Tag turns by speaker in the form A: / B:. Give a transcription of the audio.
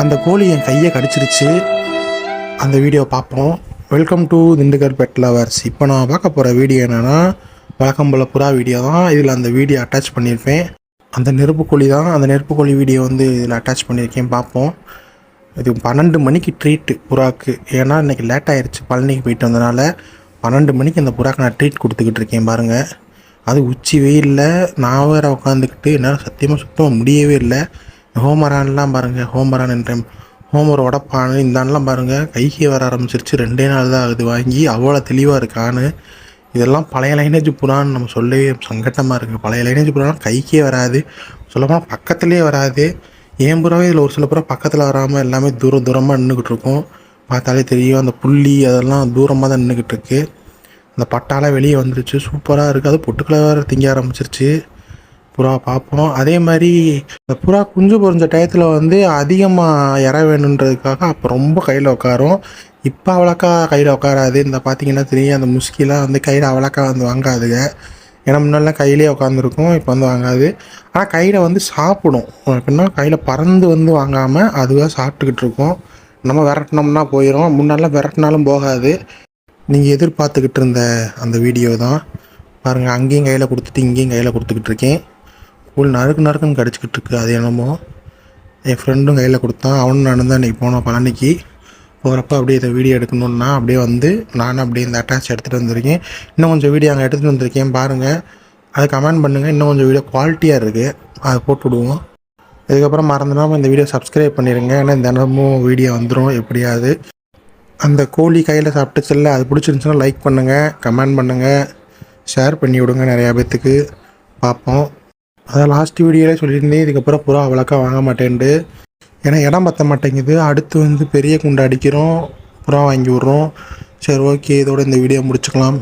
A: அந்த கோழி என் கையை கடிச்சிருச்சு. அந்த வீடியோ பார்ப்போம். Welcome to Dindigul pet lovers இப்போ நான் பார்க்க போகிற வீடியோ என்னென்னா வழக்கம் போல் புறா வீடியோ தான். இதில் அந்த வீடியோ அட்டாச் பண்ணியிருப்பேன். அந்த நெருப்பு கோழி தான். அந்த நெருப்பு கோழி வீடியோ வந்து இதில் அட்டாச் பண்ணியிருக்கேன். பார்ப்போம். இது பன்னெண்டு மணிக்கு ட்ரீட்டு புறாக்கு ஏன்னா இன்றைக்கி லேட் ஆயிடுச்சு பழனிக்கு போயிட்டு வந்தனால பன்னெண்டு மணிக்கு அந்த புறாக்கு நான் ட்ரீட் கொடுத்துக்கிட்டு இருக்கேன் பாருங்கள் அது உச்சி வெயிலில் நான் வேறு உட்காந்துக்கிட்டு என்னால் சத்தியமாக சுத்தமாக முடியவே இல்லை. ஹோமரான்லாம் பாருங்கள் ஹோமரான் என்ற ஹோமர் உடப்பான்னு இந்தான்லாம் பாருங்கள் கைக்கு வர ஆரம்பிச்சிருச்சு ரெண்டே நாள் தான் ஆகுது வாங்கி அவ்வளோ தெளிவாக இருக்கான்னு இதெல்லாம் பழைய லைனேஜ் புறான்னு நம்ம சொல்லவே சங்கட்டமாக இருக்குது பழைய லைனேஜ் புறானா கைக்கே வராது சொல்லப்போனால் பக்கத்துலேயே வராது ஏன் புறாவே இதில் ஒரு சில புறா பக்கத்தில் வராமல் எல்லாமே தூரம் தூரமாக நின்றுக்கிட்டு இருக்கும் பார்த்தாலே தெரியும் அந்த புள்ளி அதெல்லாம் தூரமாக தான் நின்றுக்கிட்டு இருக்கு அந்த பட்டாலாம் வெளியே வந்துருச்சு சூப்பராக இருக்குது அது பொட்டுக்களை வேறு திங்க ஆரம்பிச்சிருச்சு. புறா பார்ப்போம். அதே மாதிரி இந்த புறா குஞ்சு பொறிஞ்ச டயத்தில் வந்து அதிகமாக இற வேணுன்றதுக்காக அப்போ ரொம்ப கையில் உட்காரும் இப்போ அவ்வளோக்கா கையில் உட்காராது இந்த பார்த்தீங்கன்னா தெரியும் அந்த முஸ்கிலாம் வந்து கையில் அவ்வளோக்கா வந்து வாங்காதுங்க. ஏன்னா முன்னாடிலாம் கையிலே உட்காந்துருக்கும் இப்போ வந்து வாங்காது. ஆனால் கையில் வந்து சாப்பிடும். எப்படின்னா கையில் பறந்து வந்து வாங்காமல் அதுவாக சாப்பிட்டுக்கிட்டு இருக்கோம் நம்ம விரட்டினோம்னா போயிடும் முன்னாடிலாம் விரட்டினாலும் போகாது. நீங்கள் எதிர்பார்த்துக்கிட்டு இருந்த அந்த வீடியோ தான். பாருங்கள் அங்கேயும் கையில் கொடுத்துட்டு இங்கேயும் கையில் கொடுத்துக்கிட்டு இருக்கேன். கூழ் நறுக்கு நறுக்குன்னு கிடச்சிக்கிட்டு இருக்கு. அது என்னமோ என் ஃப்ரெண்டும் கையில் கொடுத்தான் அவனும் நானும் தான் இன்றைக்கி போனோம் பழனிக்கு. போகிறப்ப அப்படியே இதை வீடியோ எடுக்கணுன்னா அப்படியே வந்து நானும் அப்படியே இந்த அட்டாச் எடுத்துகிட்டு வந்திருக்கேன். இன்னும் கொஞ்சம் வீடியோ அங்கே எடுத்துகிட்டு வந்திருக்கேன் பாருங்கள் அதை கமெண்ட் பண்ணுங்கள் இன்னும் கொஞ்சம் வீடியோ குவாலிட்டியாக இருக்குது அதை போட்டு விடுவோம். இதுக்கப்புறம் மறந்துடாமல் இந்த வீடியோ சப்ஸ்கிரைப் பண்ணிடுங்க ஏன்னா தினமும் வீடியோ வந்துடும் எப்படியாவது. அந்த கோழி கையில் சாப்பிட்டுச்சுல்ல அது பிடிச்சிருந்துச்சுன்னா லைக் பண்ணுங்கள் கமெண்ட் பண்ணுங்கள் ஷேர் பண்ணி விடுங்க நிறையா பேர்த்துக்கு பார்ப்போம். அதான் லாஸ்ட் வீடியோலே சொல்லியிருந்தேன். இதுக்கப்புறம் புறா அவ்வளோக்கா வாங்க மாட்டேன்ட்டு. ஏன்னா இடம் பற்ற மாட்டேங்குது. அடுத்து வந்து பெரிய குண்டை அடிக்கிறோம். புறா வாங்கி விட்றோம். சரி ஓகே இதோட இந்த வீடியோ முடிச்சுக்கலாம்.